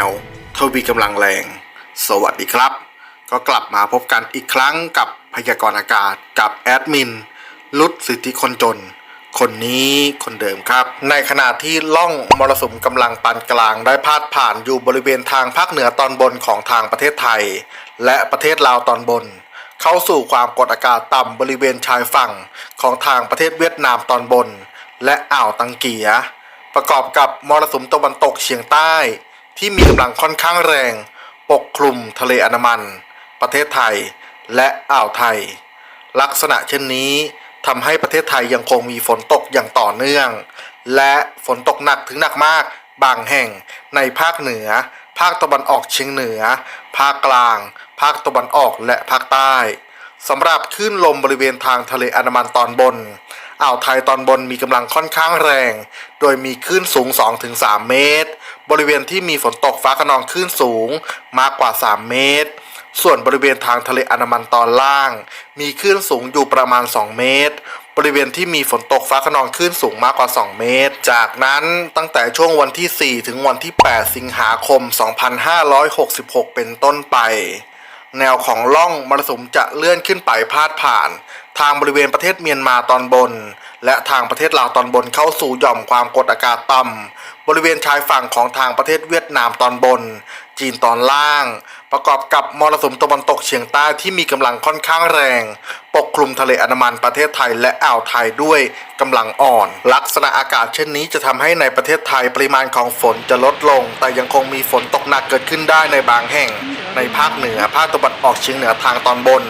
ย่อมแอลทวีกำลังแรง สวัสดีครับ ก็กลับมาพบกันอีกครั้งกับพยากรณ์อากาศกับแอดมินลุดสิทธิคนจน คนนี้คนเดิมครับ ในขณะที่ล่องมรสุมกำลังปานกลางได้พาดผ่านอยู่บริเวณทางภาคเหนือตอนบนของทางประเทศไทย และประเทศลาวตอนบน เข้าสู่ความกดอากาศต่ำบริเวณชายฝั่งของทางประเทศเวียดนามตอนบน และอ่าวตังเกียประกอบกับมรสุมตะวันตกเฉียงใต้ ที่มีกำลังค่อนข้างแรง ปกคลุมทะเลอันดามัน ประเทศไทย และอ่าวไทย ลักษณะเช่นนี้ทำให้ประเทศไทยยังคงมีฝนตกอย่างต่อเนื่อง และฝนตกหนักถึงหนักมากบางแห่งในภาคเหนือ ภาคตะวันออกเฉียงเหนือ ภาคกลาง ภาคตะวันออกและภาคใต้ สำหรับคลื่นลมบริเวณทางทะเลอันดามันตอนบน อ่าวไทยตอนบนมีกำลังค่อนข้างแรง โดยมีคลื่นสูง 2-3 เมตร บริเวณที่มีฝนตกฟ้าขนองคลื่นสูงมากกว่า 3 เมตร ส่วนบริเวณทางทะเลอันดามันตอนล่าง มีคลื่นสูงอยู่ประมาณ 2 เมตร บริเวณที่มีฝนตกฟ้าขนองคลื่นสูงมากกว่า 2 เมตร จากนั้นตั้งแต่ช่วงวันที่ 4 ถึงวันที่ 8 สิงหาคม 2566 เป็นต้นไป แนวของล่องมรสุมจะเลื่อนขึ้นไปพาดผ่าน ทางบริเวณประเทศเมียนมาตอนบน และทางประเทศลาวตอนบนเข้าสู่หย่อมความกดอากาศต่ำบริเวณชายฝั่งของทางประเทศเวียดนามตอนบน จีนตอนล่าง ประกอบกับมรสุมตะวันตกเฉียงใต้ที่มีกำลังค่อนข้างแรง ปกคลุมทะเลอันดามันประเทศไทยและอ่าวไทยด้วยกำลังอ่อน ลักษณะอากาศเช่นนี้จะทำให้ในประเทศไทยปริมาณของฝนจะลดลง แต่ยังคงมีฝนตกหนักเกิดขึ้นได้ในบางแห่ง ในภาคเหนือ ภาคตะวันออกเฉียงเหนือทางตอนบน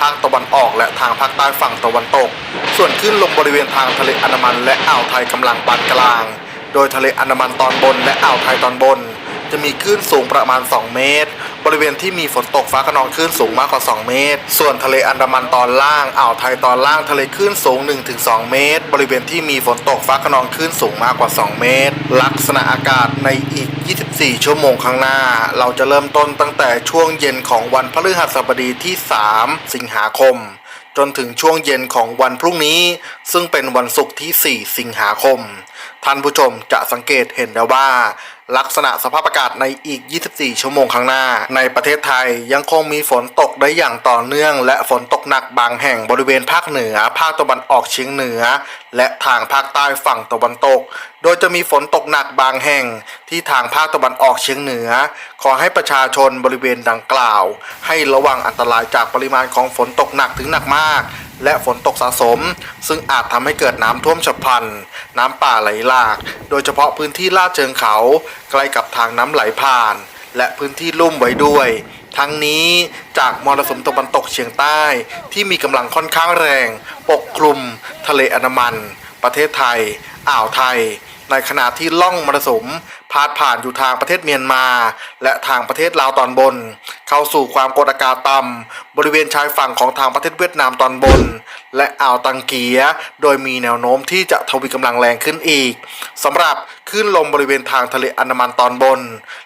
ภาคตะวันออกและทางภาคใต้ฝั่งตะวันตก ส่วนขึ้นลมบริเวณทางทะเลอันดามันและอ่าวไทยกำลังปานกลาง โดยทะเลอันดามันตอนบนและอ่าวไทยตอนบน จะมีคลื่นสูงประมาณ 2 เมตร บริเวณที่มีฝนตกฟ้าขนองคลื่นสูงมากกว่า 2 เมตร ส่วนทะเลอันดามันตอนล่างอ่าวไทยตอนล่างทะเลคลื่นสูง 1-2 เมตร บริเวณที่มีฝนตกฟ้าขนองคลื่นสูงมากกว่า 2 เมตร ลักษณะอากาศในอีก 4 ชั่วโมงข้างหน้า เราจะเริ่มต้นตั้งแต่ช่วงเย็นของวันพฤหัสบดีที่ 3 สิงหาคม จนถึงช่วงเย็นของวันพรุ่งนี้ ซึ่งเป็นวันศุกร์ที่ 4 สิงหาคม ท่านผู้ชมจะสังเกตเห็นได้ว่า ลักษณะสภาพอากาศในอีก 24 ชั่วโมงข้างหน้า ในประเทศไทยยังคงมีฝนตกได้อย่างต่อเนื่อง และฝนตกหนักบางแห่งบริเวณภาคเหนือ ภาคตะวันออกเฉียงเหนือ และทางภาคใต้ฝั่งตะวันตก โดยจะมีฝนตกหนักบางแห่งที่ทางภาคตะวันออกเฉียงเหนือ ขอให้ประชาชนบริเวณดังกล่าว ให้ระวังอันตรายจากปริมาณของฝนตกหนักถึงหนักมากและฝนตกสะสม ซึ่งอาจทำให้เกิดน้ำท่วมฉับพลัน น้ำป่าไหลหลาก โดยเฉพาะพื้นที่ลาดเชิงเขา ใกล้กับทางน้ำไหลผ่าน และพื้นที่ลุ่มไว้ด้วย ทั้งนี้จากมรสุมตะวันตกเฉียงใต้ ที่มีกำลังค่อนข้างแรง ปกคลุม ทะเลอันดามัน ประเทศไทย อ่าวไทย ในขณะที่ล่องมรสุมพาดผ่านอยู่ทางประเทศเมียนมา และทางประเทศลาวตอนบน เข้าสู่ความกดอากาศต่ำบริเวณชายฝั่งของทางประเทศเวียดนามตอนบน และอ่าวตังเกีย โดยมีแนวโน้มที่จะทวีกำลังแรงขึ้นอีกสำหรับคลื่นลมบริเวณทางทะเลอันดามันตอนบน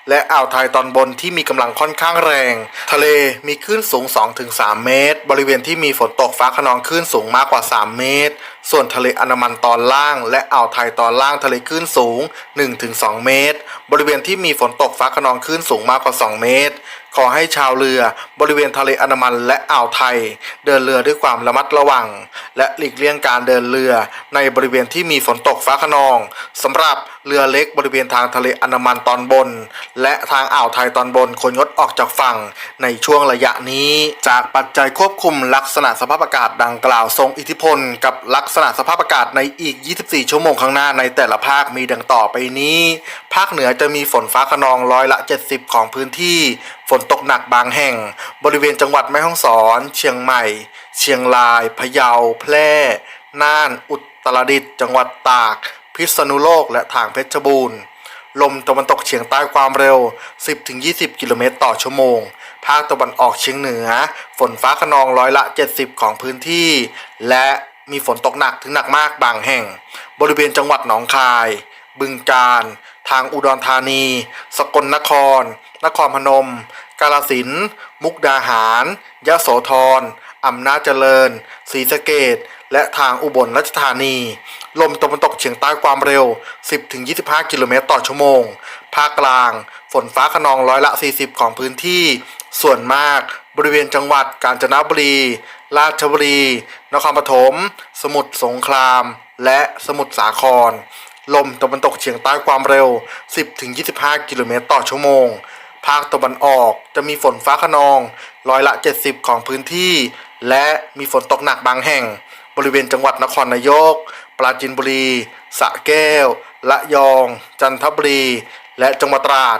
และอ่าวไทยตอนบนที่มีกำลังค่อนข้างแรง ทะเลมีคลื่นสูง 2-3 เมตร บริเวณที่มีฝนตกฟ้าขนองคลื่นสูงมากกว่า 3 เมตร ส่วนทะเลอันดามันตอนล่าง และอ่าวไทยตอนล่างทะเลคลื่นสูง 1-2 เมตร บริเวณที่มีฝนตกฟ้าขนองคลื่นสูงมากกว่า 2 เมตรขอให้ชาวเรือบริเวณทะเลอันมันและอ่าวไทย เดินเรือด้วยความระมัดระวัง และหลีกเลี่ยงการเดินเรือในบริเวณที่มีฝนตกฟ้าขนองสำหรับเรือเล็กบริเวณทางทะเลอันมันตอนบน และทางอ่าวไทยตอนบนควรงดออกจากฝั่งในช่วงระยะนี้ จากปัจจัยควบคุมลักษณะสภาพอากาศดังกล่าวทรงอิทธิพล กับลักษณะสภาพอากาศในอีก 24 ชั่วโมงข้างหน้าในแต่ละภาคมีดังต่อไปนี้ ภาคเหนือจะมีฝนฟ้าขนองร้อยละ 70 ของพื้นที่ ฝนตกหนักบางแห่ง บริเวณจังหวัดแม่ฮ่องสอน เชียงใหม่ เชียงราย พะเยา แพร่ น่าน อุตรดิตถ์ จังหวัดตาก พิษณุโลก และทางเพชรบูรณ์ ลมตะวันตกเฉียงใต้ความเร็ว 10-20 กิโลเมตรต่อชั่วโมง ภาคตะวันออกเฉียงเหนือ ฝนฟ้าขนองร้อยละ 70 ของพื้นที่ และมีฝนตกหนักถึงหนักมากบางแห่ง บริเวณจังหวัดหนองคาย บึงกาฬทางอุดรธานี สกลนคร นครพนม กาฬสิน มุกดาหาร ยะโสธรอำนาจเจริญศรีสะเกดและทางอุบลราชธานี ลมตะวันตกเฉียงใต้ความเร็ว 10-25 กิโลเมตรต่อชั่วโมง ภาคกลาง ฝนฟ้าขนองร้อยละ 40 ของพื้นที่ ส่วนมากบริเวณจังหวัดกาญจนบุรี ราชบุรี นครปฐม สมุทรสงคราม และสมุทรสาคร ลมตะวันตกเฉียงใต้ความเร็ว 10-25 กิโลเมตรต่อชั่วโมง ภาคตะวันออกจะมีฝนฟ้าขนอง ร้อยละ 70 ของพื้นที่ และมีฝนตกหนักบางแห่ง บริเวณจังหวัดนครนายก ปราจีนบุรี สระแก้ว ละยอง จันทบุรี และจังหวัดตราด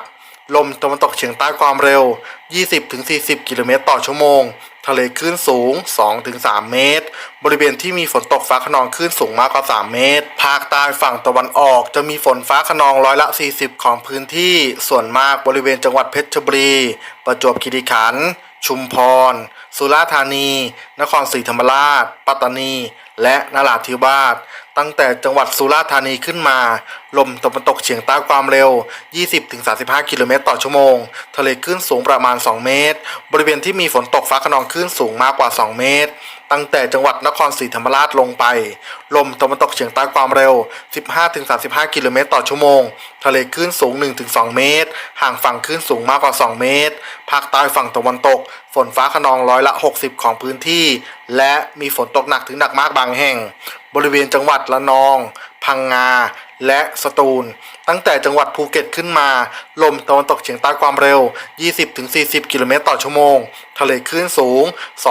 ลมตะวันตกเฉียงใต้ความเร็ว 20-40 กิโลเมตรต่อชั่วโมง ทะเลคลื่นสูง 2-3 เมตร บริเวณที่มีฝนตกฟ้าขนองคลื่นสูงมากกว่า 3 เมตร ภาคใต้ฝั่งตะวันออกจะมีฝนฟ้าขนองร้อยละ 40 ของพื้นที่ ส่วนมากบริเวณจังหวัดเพชรบุรี ประจวบคีรีขันธ์ ชุมพร สุราษฎร์ธานี นครศรีธรรมราช ปัตตานี และนราธิวาส ตั้งแต่จังหวัดสุราษฎร์ธานีขึ้นมา ลมตะวันตกเฉียงใต้ความเร็ว 20-35 กิโลเมตรต่อชั่วโมง ทะเลคลื่นสูงประมาณ 2 เมตร บริเวณที่มีฝนตกฟ้าขนองคลื่นสูงมากกว่า 2 เมตร ตั้งแต่จังหวัดนครศรีธรรมราชลงไป ลมตะวันตกเฉียงใต้ความเร็ว 15-35 กิโลเมตรต่อชั่วโมง ทะเลคลื่นสูง 1-2 เมตร ห่างฝั่งคลื่นสูงมากกว่า 2 เมตร ภาคใต้ฝั่งตะวันตก ฝนฟ้าขนองร้อยละ 60 ของพื้นที่ และมีฝนตกหนักถึงหนักมากบางแห่ง บริเวณจังหวัดละนอง พังงา และสตูล ตั้งแต่จังหวัดภูเก็ตขึ้นมา ลมตะวันตกเฉียงใต้ความเร็ว 20-40 กิโลเมตรต่อชั่วโมง ทะเลคลื่นสูง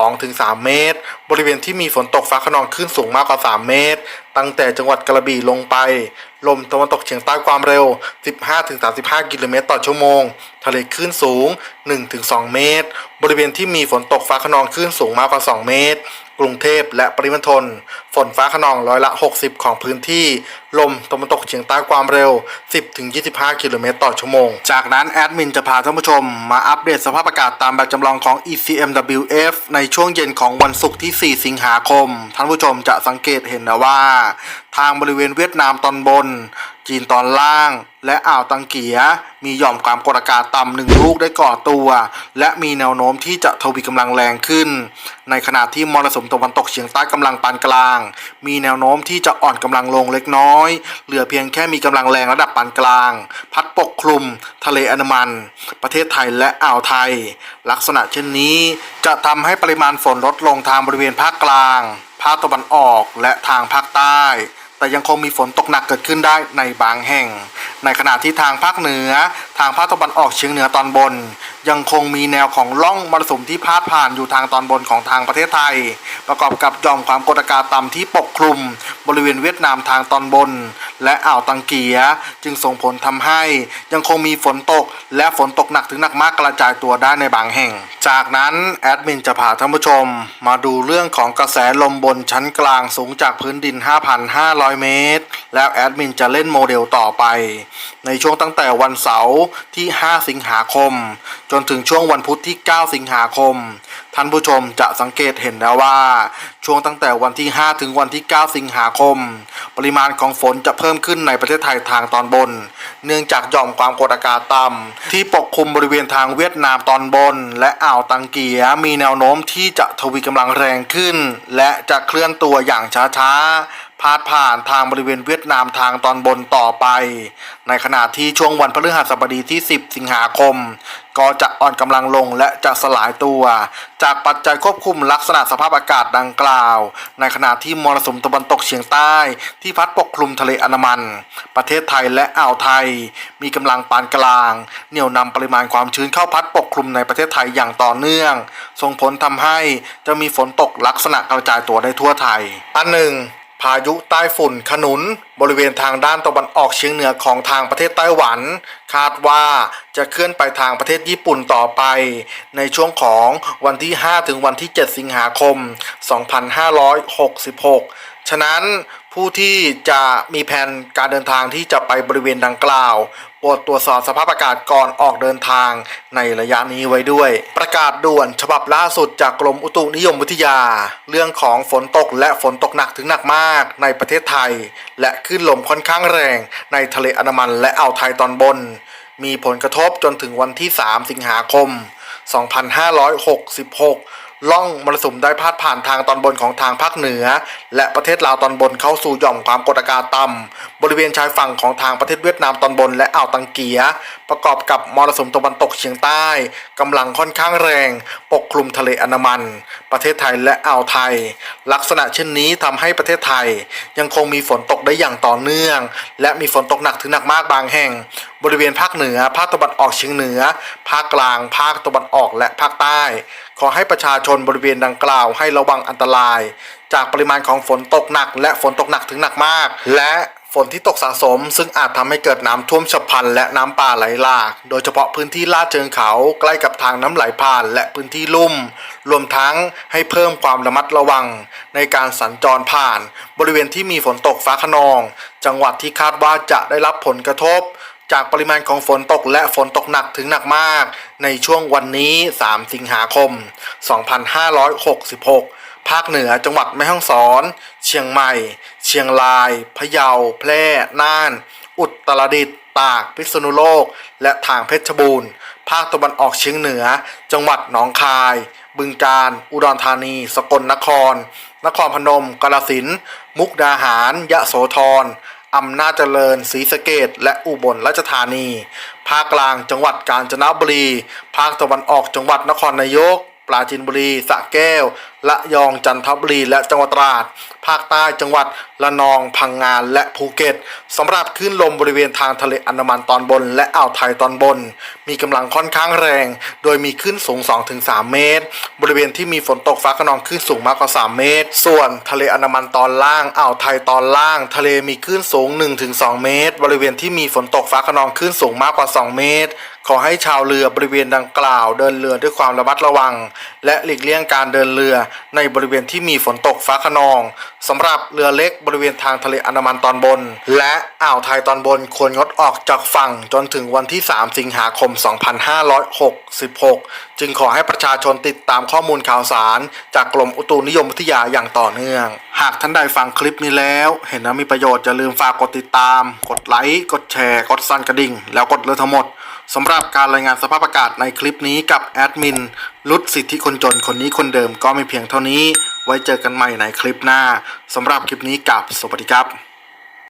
2-3 เมตร บริเวณที่มีฝนตกฟ้าขนองคลื่นสูงมากกว่า 3 เมตร ตั้งแต่จังหวัดกระบี่ลงไป ลมตะวันตกเฉียงใต้ความเร็ว 15-35 กิโลเมตรต่อชั่วโมง ทะเลคลื่นสูง 1-2 เมตร บริเวณที่มีฝนตกฟ้าขนองคลื่นสูงมากกว่า 2 เมตร กรุงเทพและปริมณฑลฝนฟ้าขนองร้อยละ 60 ของพื้นที่ลมตะวันตกเฉียงใต้ความเร็ว 10-25 กิโลเมตรต่อชั่วโมง จากนั้นแอดมินจะพาท่านผู้ชมมาอัปเดตสภาพอากาศตามแบบจำลองของ ECMWF ในช่วงเย็นของวันศุกร์ที่ 4 สิงหาคม ท่านผู้ชมจะสังเกตเห็นนะว่า ทางบริเวณเวียดนามตอนบน จีนตอนล่าง และอ่าวตังเกีย มีหย่อมความกดอากาศต่ำหนึ่งลูกได้ก่อตัว และมีแนวโน้มที่จะทวีกำลังแรงขึ้น ในขณะที่มรสุมตะวันตกเฉียงใต้กำลังปานกลาง มีแนวโน้มที่จะอ่อนกำลังลงเล็กน้อยเหลือเพียงแค่มีกำลังแรงระดับปานกลาง พัดปกคลุม ทะเลอันมัน ประเทศไทยและอ่าวไทย ลักษณะเช่นนี้จะทำให้ปริมาณฝนลดลงทางบริเวณภาคกลาง ภาคตะวันออกและทางภาคใต้ แต่ยังคงมีฝนตกหนักเกิดขึ้นได้ในบางแห่ง ในขณะที่ทางภาคเหนือ ทางภาคตะวันออกเฉียงเหนือตอนบน ยังคงมีแนวของร่องมรสุมที่พาดผ่านอยู่ทางตอนบนของทางประเทศไทย ประกอบกับย่อมความกดอากาศต่ำที่ปกคลุม บริเวณเวียดนามทางตอนบน และอ่าวตังเกีย จึงส่งผลทำให้ ยังคงมีฝนตก และฝนตกหนักถึงหนักมากกระจายตัวได้ในบางแห่ง จากนั้นแอดมินจะพาท่านผู้ชม มาดูเรื่องของกระแสลมบนชั้นกลางสูงจากพื้นดิน 5,500 เมตร แล้วแอดมินจะเล่นโมเดลต่อไปในช่วงตั้งแต่วันเสาร์ที่ 5 สิงหาคม จนถึงช่วงวันพุธที่ 9 สิงหาคม ท่านผู้ชมจะสังเกตเห็นแล้วว่า ช่วงตั้งแต่วันที่ 5 ถึงวันที่ 9 สิงหาคม ปริมาณของฝนจะเพิ่มขึ้นในประเทศไทยทางตอนบน เนื่องจากหย่อมความกดอากาศต่ำที่ปกคลุมบริเวณทางเวียดนามตอนบน และอ่าวตังเกียมีแนวโน้มที่จะทวีกำลังแรงขึ้น และจะเคลื่อนตัวอย่างช้าๆ พาดผ่านทางบริเวณเวียดนามทางตอนบนต่อไป ในขณะที่ช่วงวันพฤหัสบดีที่ 10 สิงหาคม ก็จะอ่อนกำลังลงและจะสลายตัว จากปัจจัยควบคุมลักษณะสภาพอากาศดังกล่าว ในขณะที่มรสุมตะวันตกเฉียงใต้ ที่พัดปกคลุมทะเลอันมัน ประเทศไทยและอ่าวไทย มีกำลังปานกลาง เหนี่ยวนำปริมาณความชื้นเข้าพัดปกคลุมในประเทศไทยอย่างต่อเนื่อง ส่งผลทำให้จะมีฝนตกลักษณะกระจายตัวได้ทั่วไทย อันหนึ่ง พายุใต้ฝุ่นขนุน บริเวณทางด้านตะวันออกเฉียงเหนือของทางประเทศไต้หวัน คาดว่าจะเคลื่อนไปทางประเทศญี่ปุ่นต่อไป ในช่วงของวันที่ 5 ถึงวันที่ 7 สิงหาคม 2566 ฉะนั้นผู้ที่จะมีแผนการเดินทางที่จะไปบริเวณดังกล่าว โปรดตรวจสอบสภาพอากาศก่อนออกเดินทางในระยะนี้ไว้ด้วย ประกาศด่วนฉบับล่าสุดจากกรมอุตุนิยมวิทยา เรื่องของฝนตกและฝนตกหนักถึงหนักมากในประเทศไทย และคลื่นลมค่อนข้างแรงในทะเลอันดามันและอ่าวไทยตอนบน มีผลกระทบจนถึงวันที่ 3 สิงหาคม 2566 ล่องมรสุมได้พาดผ่านทางตอนบนของทางภาคเหนือ และประเทศลาวตอนบนเข้าสู่หย่อมความกดอากาศต่ำบริเวณชายฝั่งของทางประเทศเวียดนามตอนบนและอ่าวตังเกีย ประกอบกับมรสุมตะวันตกเฉียงใต้กำลังค่อนข้างแรง ปกคลุมทะเลอันมัน ประเทศไทยและอ่าวไทย ลักษณะเช่นนี้ทำให้ประเทศไทย ยังคงมีฝนตกได้อย่างต่อเนื่อง และมีฝนตกหนักถึงหนักมากบางแห่งบริเวณภาคเหนือ ภาคตะวันออกเฉียงเหนือ ภาคกลาง ภาคตะวันออกและภาคใต้ ขอให้ประชาชนบริเวณดังกล่าวให้ระวังอันตราย จากปริมาณของฝนตกหนัก และฝนตกหนักถึงหนักมาก และฝนที่ตกสะสม ซึ่งอาจทำให้เกิดน้ำท่วมฉับพลันและน้ำป่าไหลหลาก โดยเฉพาะพื้นที่ลาดเชิงเขาใกล้กับทางน้ำไหลผ่านและพื้นที่ลุ่ม รวมทั้งให้เพิ่มความระมัดระวัง ในการสัญจรผ่าน บริเวณที่มีฝนตกฟ้าขนอง จังหวัดที่คาดว่าจะได้รับผลกระทบ จากปริมาณของฝนตกและฝนตกหนักถึงหนักมาก ในช่วงวันนี้ 3 สิงหาคม 2566 ภาคเหนือจังหวัดแม่ฮ่องสอน เชียงใหม่ เชียงราย พะเยา แพร่ น่าน อุตรดิตถ์ ตาก พิษณุโลก และทางเพชรบูรณ์ ภาคตะวันออกเฉียงเหนือ จังหวัดหนองคาย บึงกาฬ อุดรธานี สกลนคร นครพนม กาฬสินธุ์ มุกดาหาร ยะโสธร อำนาจเจริญศรีสะเกดและอุบลราชธานี ภาคกลางจังหวัดกาญจนบุรี ภาคตะวันออกจังหวัดนครนายก ปราจีนบุรีสระแก้วละยองจันทบุรีและจังหวัดตราด ภาคใต้จังหวัดละนองพังงานและภูเก็ตสำหรับคลื่นลมบริเวณทางทะเลอันดามันตอนบน และอ่าวไทยตอนบน มีกำลังค่อนข้างแรง โดยมีคลื่นสูง 2-3 เมตร บริเวณที่มีฝนตกฟ้าขนองคลื่นสูงมากกว่า 3 เมตร ส่วนทะเลอันดามันตอนล่างอ่าวไทยตอนล่าง ทะเลมีคลื่นสูง 1-2 เมตร บริเวณที่มีฝนตกฟ้าขนองคลื่นสูงมากกว่า 2 เมตรขอให้ชาวเรือบริเวณดังกล่าวเดินเรือด้วยความระมัดระวัง และหลีกเลี่ยงการเดินเรือในบริเวณที่มีฝนตกฟ้าขนองสำหรับเรือเล็กบริเวณทางทะเลอันดามันตอนบน และอ่าวไทยตอนบนควรงดออกจากฝั่งจนถึงวันที่ 3 สิงหาคม 2566 จึงขอให้ประชาชนติดตามข้อมูลข่าวสาร จากกรมอุตุนิยมวิทยาอย่างต่อเนื่อง หากท่านใดฟังคลิปนี้แล้ว เห็นว่ามีประโยชน์อย่าลืมฝากกดติดตาม กดไลค์กดแชร์ กดสั่นกระดิ่ง แล้วกดเลือทั้งหมด สำหรับการรายงานสภาพอากาศในคลิปนี้กับแอดมินรุดสิทธิคนจนคนนี้คนเดิมก็ไม่เพียงเท่านี้ ไว้เจอกันใหม่ในคลิปหน้าสำหรับคลิปนี้กับสวัสดีครับ